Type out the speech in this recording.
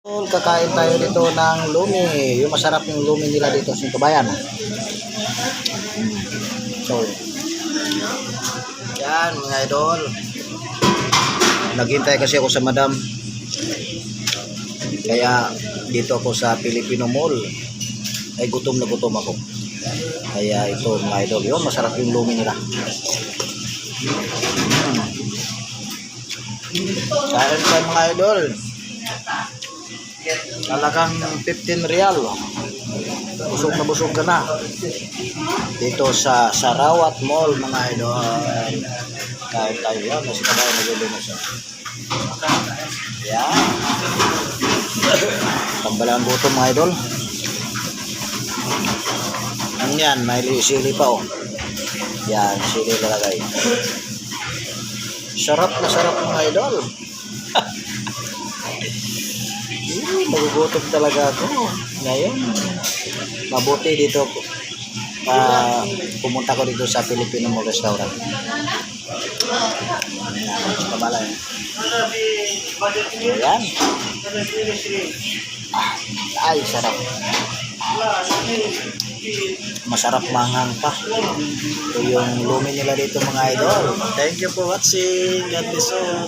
Kakain tayo dito ng lumi. Yung masarap yung lumi nila dito sa Tubayan. So, yan mga idol. Naghintay kasi ako sa madam. Kaya dito ako sa Filipino Mall. Ay gutom na gutom ako. Kaya ito mga idol. Yun, masarap yung lumi nila. Kain tayo mga idol. Talagang 15 real. Busog na busog ka na. Dito sa Sarawat Mall mga idol. Kain tayo yan. Kasi tayo naglulunos siya. Yan. Pambalang gutom mga idol. Ano yan? May li- sili pa oh. Yan, sili lalagay. Sarap na sarap mga idol. Eh, Nagugutom talaga ako. Ngayon, mabuti dito ah pumunta ko dito sa Filipino Mall Restaurant. Kabalay. Ayan. Ah, ay, sarap. Masarap manghang pa. Ito yung lumi nila dito mga idol. Thank you for watching. God bless all.